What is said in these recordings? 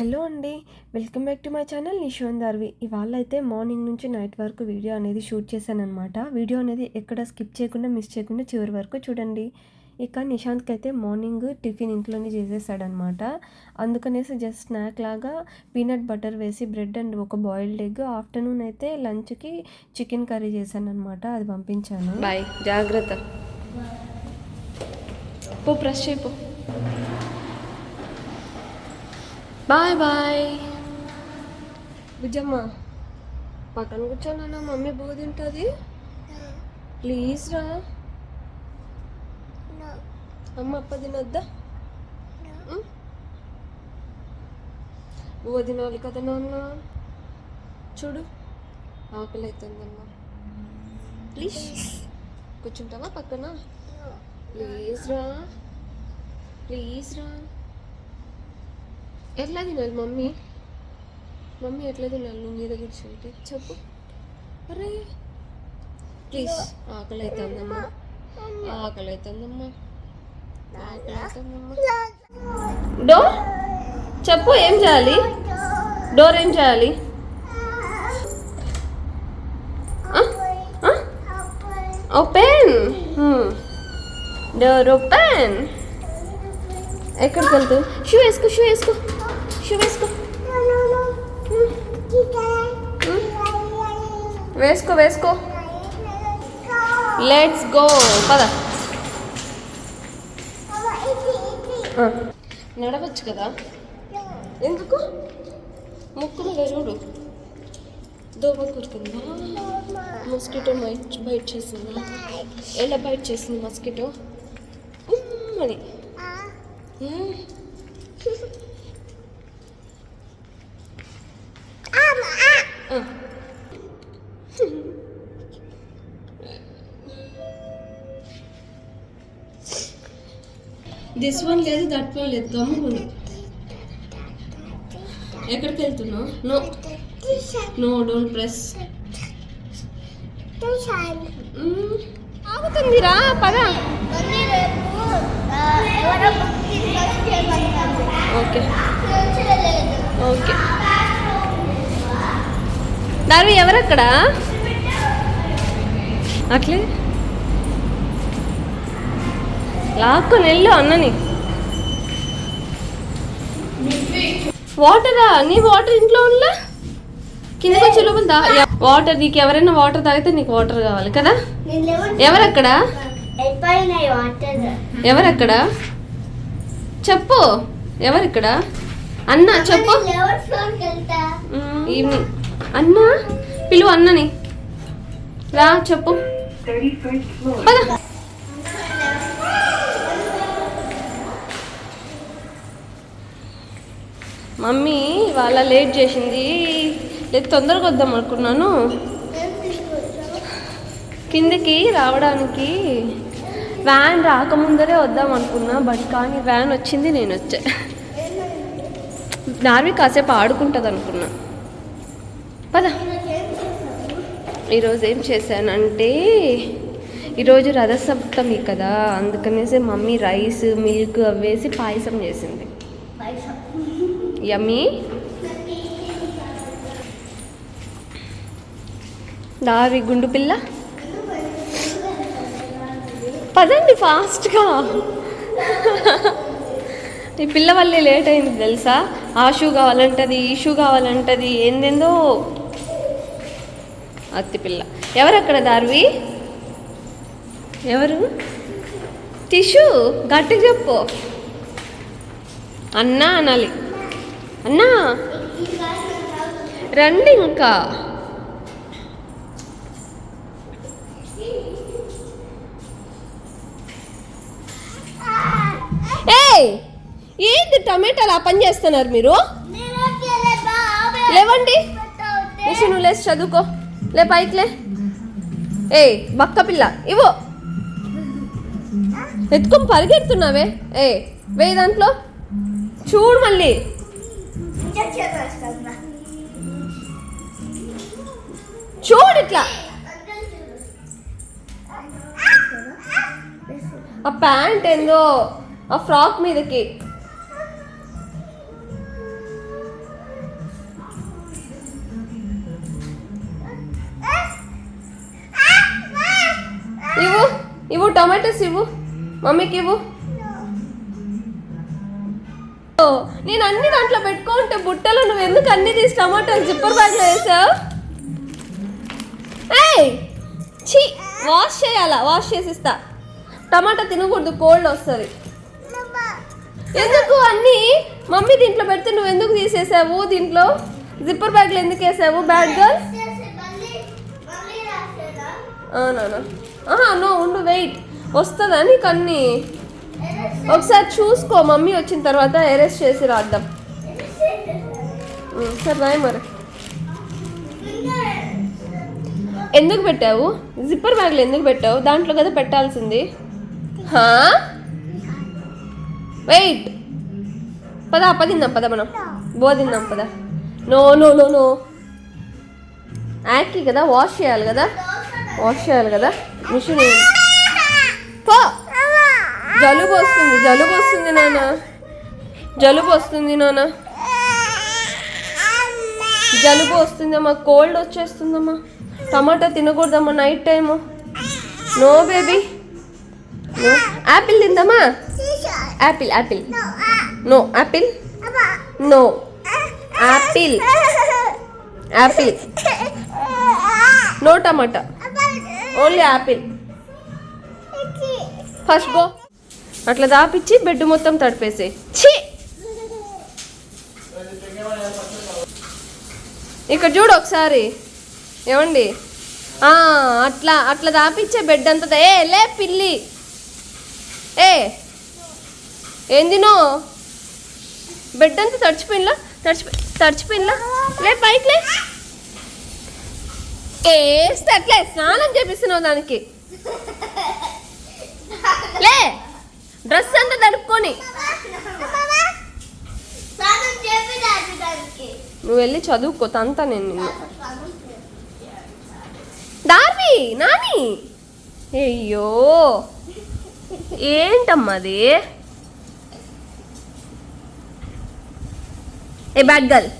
Hello అండి welcome back to my channel నిషోన్ దార్వి ఇవాళ అయితే మార్నింగ్ నుంచి నైట్ వరకు వీడియో అనేది షూట్ చేశాను అనమాట వీడియో అనేది ఎక్కడ స్కిప్ చేయకుండా మిస్ చేయకుండా చివరి వరకు చూడండి. ఇక నిశాంత్కి అయితే మార్నింగ్ టిఫిన్ ఇంట్లోనే చేసేసాడనమాట అందుకనేసి జస్ట్ స్నాక్ లాగా పీనట్ బటర్ వేసి బ్రెడ్ అండ్ ఒక బాయిల్డ్ ఎగ్ ఆఫ్టర్నూన్ అయితే లంచ్కి చికెన్ కర్రీ చేశాను అనమాట అది పంపించాను. బాయ్ జాగ్రత్త. పో బ్రష్ అయిపో బాయ్ బాయ్. బుజ్జమ్మ పక్కన కూర్చోనన్నా మమ్మీ బో తింటుంది? ప్లీజ్ రా. అమ్మ అప్ప తినొద్దా? ఉం? బువ్వ తినాలి కదా నాన్న. చూడు ఆకలి అవుతుందమ్మా ప్లీజ్. కూర్చుంటావా పక్కన? ప్లీజ్ రా. ప్లీజ్ రా. ఎట్లా తినాలి మమ్మీ? మమ్మీ ఎట్లా తినాలి? నువ్వు మీద కూర్చుంటే చెప్పు. అరే ప్లీజ్ ఆకలి అవుతుందమ్మా ఆకలి అవుతుందమ్మా ఆకలి అవుతుందమ్మా డోర్? చెప్పు ఏం చేయాలి? డోర్ ఏం చేయాలి? ఓపెన్. Door open. ఎక్కడికి వెళ్తావు షూ వేసుకో షూ వేసుకో. షూ వేసుకో. వేసుకో వేసుకో. లెట్స్ గో పద. నడవచ్చు కదా? ఎందుకు? ముక్కు మీద చూడు. దోమ కుడుతుందా? మస్కిటో బైట్ బైట్ చేసిందా? ఎలా బైట్ చేసింది మస్కిటో అని మ్మ్. ఆ. దిస్ వన్ లేదు దట్ వన్ లేదు. గమ్ముకున్నా ఎక్కడికి వెళ్తున్నావు? నో నో డోంట్ ప్రెస్ ఆగుతుందిరా పద. ఓకే ఓకే దారు ఎవరక్కడ? అట్లే? లాక్కొని వెళ్ళు అన్నని. వాటరా? నీ వాటర్ ఇంట్లో ఉందా కిందకి వచ్చి లోపల వాటర్ నీకు ఎవరైనా వాటర్ తాగితే నీకు వాటర్ కావాలి కదా? ఎవరక్కడ? ఎవరక్కడ? చెప్పు. ఎవరిక్కడ? అన్న చెప్పు. ఈవినింగ్. అన్న పిలువు అన్నని. రా చెప్పు. మమ్మీ వాళ్ళ లేట్ చేసింది. లేదు తొందరగా వద్దాం అనుకున్నాను. కిందకి రావడానికి వ్యాన్ రాకముందరే వద్దాం అనుకున్నా బట్ కానీ వ్యాన్ వచ్చింది నేను వచ్చా. నార్వి కాసేపు ఆడుకుంటుంది అనుకున్నా పద. ఈరోజు ఏం చేశానంటే ఈరోజు రథసప్తమి కదా అందుకనేసి మమ్మీ రైస్ మిల్క్ అవి వేసి పాయసం చేసింది. యమ్మీ. దారి గుండు పిల్ల. పదండి ఫాస్ట్గా. ఈ పిల్ల వల్లే లేట్ అయింది తెలుసా? ఆ షూ కావాలంటది ఈ షూ కావాలంటది ఏందేందో అత్తి పిల్ల ఎవరక్కడ దార్వి? ఎవరు? టిష్యూ గట్టిగా చెప్పు. అన్నా అనాలి. అన్నా. రండి ఇంకా. ఏయ్ ఏంది టమాటాలు ఆ పని చేస్తున్నారు మీరు? లేవండి. నువ్వు లేచి చదువుకో. లే పైకి లే. ఏ బక్క పిల్ల ఇవో ఎత్తుకొని పరిగెడుతున్నావే. ఏ వేయి దాంట్లో. చూడు మళ్ళీ. చూడు ఇట్లా. ఆ ప్యాంట్ ఏందో ఆ ఫ్రాక్ మీదకి. ఇవ్వు టొమాటోస్ ఇవ్వు మమ్మీకి ఇవ్వు. ఓ, నేను అన్ని దాంట్లో పెట్టుకుంటే బుట్టలో నువ్వు ఎందుకు అన్ని తీసి టమాటాలు జిప్పర్ బ్యాగ్లో వేసావు? ఏయ్! ఛీ వాష్ చేయాలా? వాష్ చేసిస్తా. టమాటా తినకూడదు కోల్డ్ వస్తుంది. ఎందుకు అన్ని? మమ్మీ దీంట్లో పెడితే నువ్వు ఎందుకు తీసేసావు? దీంట్లో జిప్పర్ బ్యాగ్లో ఎందుకు వేసావు? బ్యాడ్ గర్ల్ అవునా ఆహా నో ఉండు వెయిట్. వస్తుందా నీకు అన్ని ఒకసారి చూసుకో మమ్మీ వచ్చిన తర్వాత అరెస్ట్ చేసి రాద్దాం. సరే రాయ్ మరి. ఎందుకు పెట్టావు? జిప్పర్ బ్యాగ్లు ఎందుకు పెట్టావు? దాంట్లో కదా పెట్టాల్సింది. వెయిట్. పద పదిందాం పద మనం. బోదిందాం పద. No no no no. యాక్కి కదా వాష్ చేయాలి కదా. వాష్ చేయాలి కదా? మిషన్ పో! జలుబు వస్తుంది జలుబు వస్తుంది నాన్న జలుబు వస్తుంది నాన్న జలుబు వస్తుందమ్మా కోల్డ్ వచ్చేస్తుందమ్మా. టమాటా తినకూడదమ్మా night time no baby no apple తిందమ్మా apple apple no apple no apple apple no tomato. Only apple first go అట్లా దాపిచ్చి బెడ్ మొత్తం తడిపేసే ఛీ! ఇక్కడ చూడు ఒకసారి. ఏమండి? అట్లా అట్లా దాపిచ్చే బెడ్ అంతా ఏ లే పిల్లి. ఏ ఏందినో బెడ్ అంతా తడిచిపోయినలా తడిచిపో తడిచిపోయినలా లే పైకి లే. వేస్తే అట్లే స్నానం చేపిస్తున్నావు దానికి? లే డ్రెస్ అంతా తడుపుకొని నువ్వు వెళ్ళి చదువుకో తంతా నేను నిన్ను. దార్వి నాని. అయ్యో ఏంటమ్మా అది? ఏ బ్యాడ్ గర్ల్.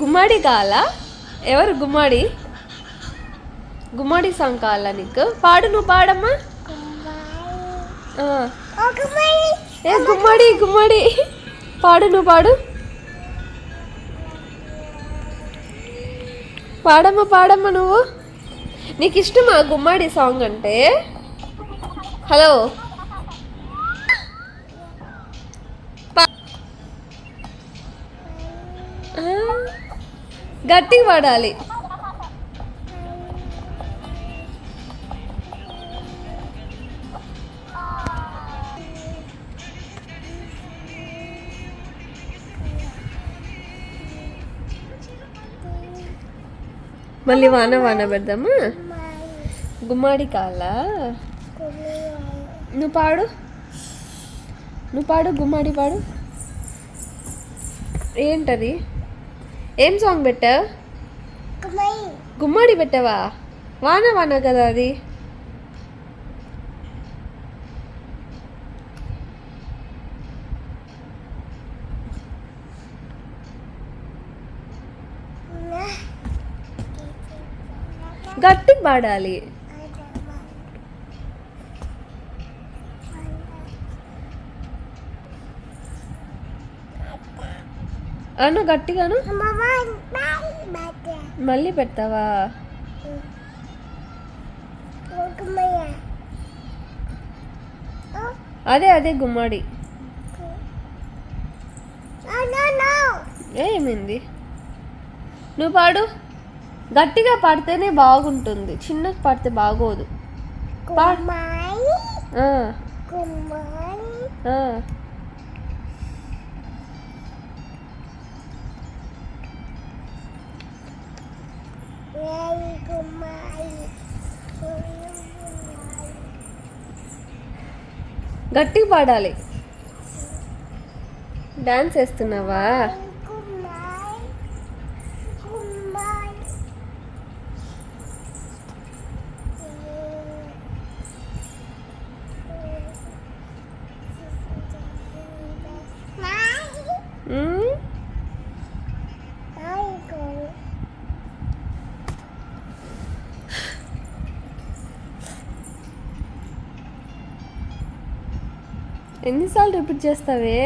గుమ్మడి కావాలా? ఎవరు గుమ్మడి? గుమ్మడి సాంగ్ కావాలా నీకు? పాడు నువ్వు పాడమ్మా. ఏ గుమ్మడి గుమ్మడి. పాడు నువ్వు పాడు. పాడమ్మా పాడమ్మా నువ్వు. నీకు ఇష్టమా గుమ్మడి సాంగ్ అంటే? హలో? పా- గట్టిగా పాడాలి. మళ్ళీ వాన వాన పెడదామా? గుమ్మాడి కాలా నువ్వు పాడు. నువ్వు పాడు గుమ్మాడి పాడు. ఏంటది? ఏం సాంగ్ పెట్టావు? గుమ్మాడి పెట్టావా? వాన వాన కదా అది. గట్టిగా పాడాలి. అను గట్టిగాను. మళ్ళీ పెడతావా? అదే అదే గుమ్మడి. ఏమైంది? నువ్వు పాడు. గట్టిగా పాడితేనే బాగుంటుంది. చిన్నగా పాడితే బాగోదు. గట్టిగా పాడాలి. డాన్స్ వేస్తున్నావా ఎన్నిసార్లు రిపీట్ చేస్తావే?